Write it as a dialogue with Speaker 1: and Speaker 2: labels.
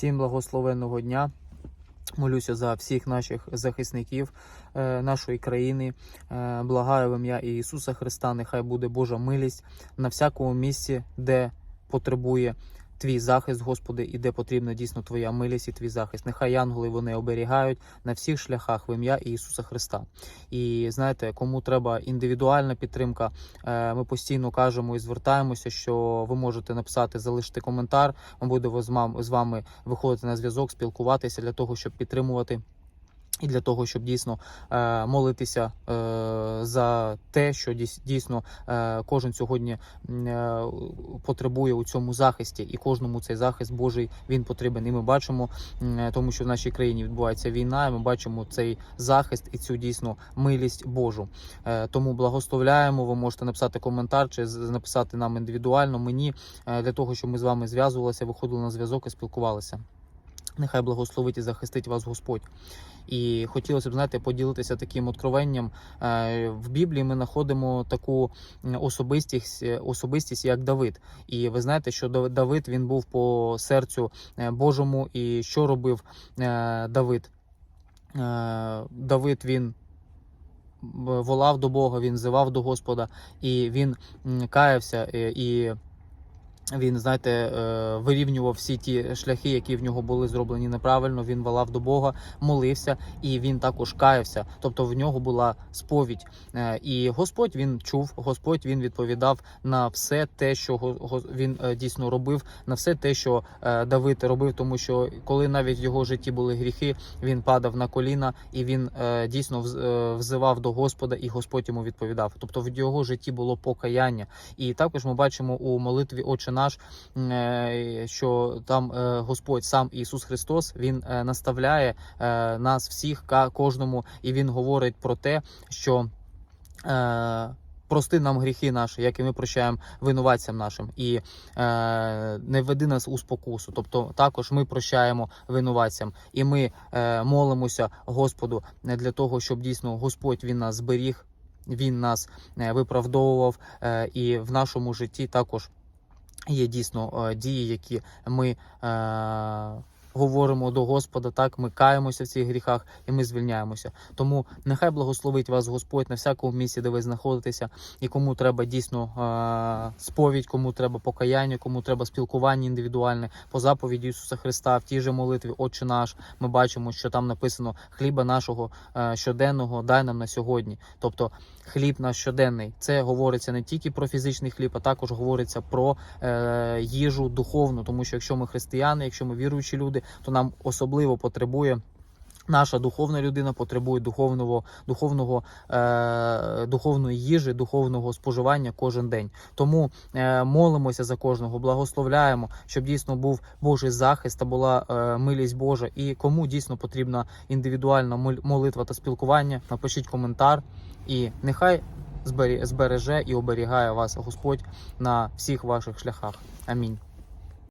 Speaker 1: Всім благословенного дня. Молюся за всіх наших захисників е, нашої країни. Е, благаю в ім'я Ісуса Христа. Нехай буде Божа милість на всякому місці, де потребує твій захист, Господи, і де потрібна дійсно Твоя милість і твій захист. Нехай янголи вони оберігають на всіх шляхах в ім'я Ісуса Христа. І знаєте, кому треба індивідуальна підтримка, е, ми постійно кажемо і звертаємося, що ви можете написати, залишити коментар. Ми будемо з вами виходити на зв'язок, спілкуватися для того, щоб підтримувати. І для того, щоб дійсно е, молитися е, за те, що дійс- дійсно е, кожен сьогодні е, потребує у цьому захисті, і кожному цей захист Божий він потрібен. І ми бачимо, е, тому що в нашій країні відбувається війна. і Ми бачимо цей захист і цю дійсно милість Божу. Е, тому благословляємо. Ви можете написати коментар чи написати нам індивідуально мені е, для того, щоб ми з вами зв'язувалися, виходили на зв'язок і спілкувалися. Нехай благословить і захистить вас Господь. І хотілося б знаєте, поділитися таким откровенням. Е, В Біблії ми знаходимо таку особистість, е, особистість, як Давид. І ви знаєте, що Давид він був по серцю е, Божому. І що робив Давид? Давид він волав до Бога, він зивав до Господа, і він каявся і. Він, знаєте, е, вирівнював всі ті шляхи, які в нього були зроблені неправильно. Він волав до Бога, молився, і він також каявся. Тобто в нього була сповідь. Е, І Господь він чув, Господь він відповідав на все те, що він е, дійсно робив, на все те, що Давид робив, тому що коли навіть в його житті були гріхи, він падав на коліна і він дійсно вз- взивав до Господа, і Господь йому відповідав. Тобто в його житті було покаяння. І також ми бачимо у молитві Отче наш, е, що там е, Господь сам Ісус Христос Він е, наставляє нас всіх, кожному, і Він говорить про те, що. Прости нам гріхи наші, як і ми прощаємо винуватцям нашим, і е, не веди нас у спокусу. Тобто також ми прощаємо винуватцям, і ми е, молимося Господу для того, щоб дійсно Господь він нас зберіг, він нас виправдовував, е, і в нашому житті також є дійсно е, дії, які ми е, говоримо до Господа. Так, ми каємося в цих гріхах і ми звільняємося. Тому нехай благословить вас Господь на всякому місці, де ви знаходитеся, і кому треба дійсно е, сповідь, кому треба покаяння, кому треба спілкування індивідуальне по заповіді Ісуса Христа в тій же молитві, Отче наш. Ми бачимо, що там написано хліба нашого е, щоденного дай нам на сьогодні. Тобто хліб наш щоденний. Це говориться не тільки про фізичний хліб, а також говориться про е, їжу духовну. Тому що якщо ми християни, якщо ми віруючі люди, то нам особливо потребує. Наша духовна людина потребує духовного, духовного, е, духовної їжі, духовного споживання кожен день. Тому е, молимося за кожного, благословляємо, щоб дійсно був Божий захист та була е, милість Божа. І кому дійсно потрібна індивідуальна молитва та спілкування, напишіть коментар, і нехай збереже і оберігає вас Господь на всіх ваших шляхах. Амінь.